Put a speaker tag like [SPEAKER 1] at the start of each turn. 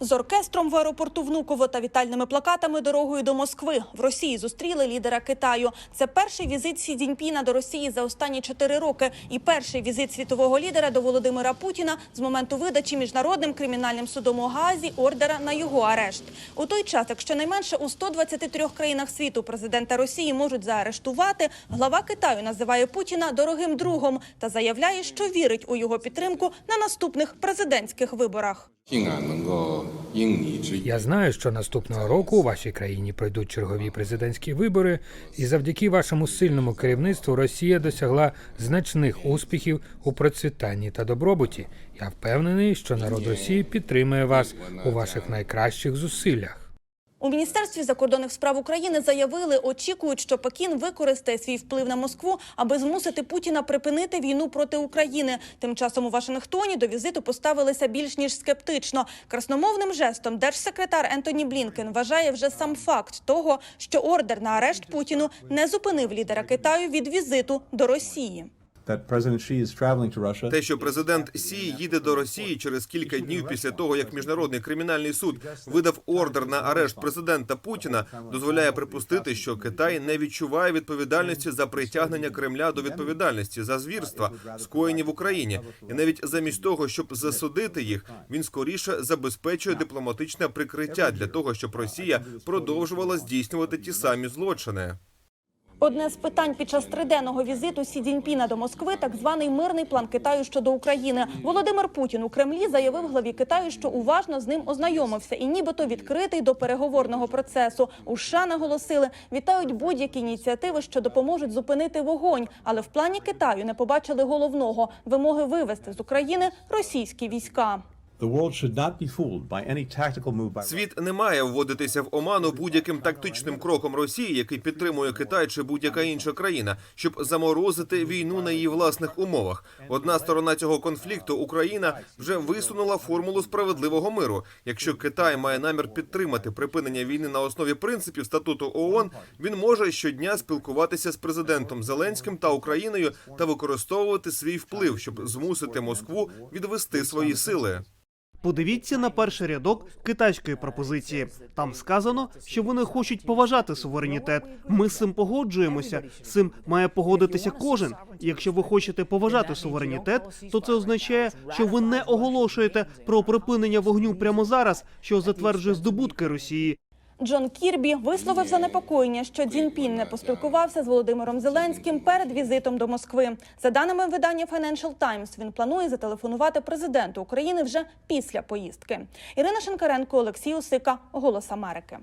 [SPEAKER 1] З оркестром в аеропорту Внуково та вітальними плакатами дорогою до Москви в Росії зустріли лідера Китаю. Це перший візит Сі Цзіньпіна до Росії за останні чотири роки і перший візит світового лідера до Володимира Путіна з моменту видачі міжнародним кримінальним судом у Гаазі ордера на його арешт. У той час, як щонайменше у 123 країнах світу президента Росії можуть заарештувати, глава Китаю називає Путіна дорогим другом та заявляє, що вірить у його підтримку на наступних президентських виборах.
[SPEAKER 2] Я знаю, що наступного року у вашій країні пройдуть чергові президентські вибори, і завдяки вашому сильному керівництву Росія досягла значних успіхів у процвітанні та добробуті. Я впевнений, що народ Росії підтримує вас у ваших найкращих зусиллях.
[SPEAKER 1] У міністерстві закордонних справ України заявили, очікують, що Пекін використає свій вплив на Москву, аби змусити Путіна припинити війну проти України. Тим часом у Вашингтоні до візиту поставилися більш ніж скептично. Красномовним жестом держсекретар Ентоні Блінкен вважає вже сам факт того, що ордер на арешт Путіну не зупинив лідера Китаю від візиту до Росії.
[SPEAKER 3] Те, що президент Сі їде до Росії через кілька днів після того, як міжнародний кримінальний суд видав ордер на арешт президента Путіна, дозволяє припустити, що Китай не відчуває відповідальності за притягнення Кремля до відповідальності за звірства, скоєні в Україні, і навіть замість того, щоб засудити їх, він скоріше забезпечує дипломатичне прикриття для того, щоб Росія продовжувала здійснювати ті самі злочини.
[SPEAKER 1] Одне з питань під час триденного візиту Сі Цзіньпіна до Москви – так званий мирний план Китаю щодо України. Володимир Путін у Кремлі заявив главі Китаю, що уважно з ним ознайомився і нібито відкритий до переговорного процесу. У США наголосили, вітають будь-які ініціативи, що допоможуть зупинити вогонь. Але в плані Китаю не побачили головного – вимоги вивести з України російські війська.
[SPEAKER 3] Світ не має вводитися в оману будь-яким тактичним кроком Росії, який підтримує Китай чи будь-яка інша країна, щоб заморозити війну на її власних умовах. Одна сторона цього конфлікту, Україна, вже висунула формулу справедливого миру. Якщо Китай має намір підтримати припинення війни на основі принципів статуту ООН, він може щодня спілкуватися з президентом Зеленським та Україною та використовувати свій вплив, щоб змусити Москву відвести свої сили.
[SPEAKER 4] Подивіться на перший рядок китайської пропозиції. Там сказано, що вони хочуть поважати суверенітет. Ми з цим погоджуємося. З цим має погодитися кожен. Якщо ви хочете поважати суверенітет, то це означає, що ви не оголошуєте про припинення вогню прямо зараз, що затверджує здобутки Росії.
[SPEAKER 1] Джон Кірбі висловив занепокоєння, що Дзінпін не поспілкувався з Володимиром Зеленським перед візитом до Москви. За даними видання Financial Times, він планує зателефонувати президенту України вже після поїздки. Ірина Шенкаренко, Олексій Усика, Голос Америки.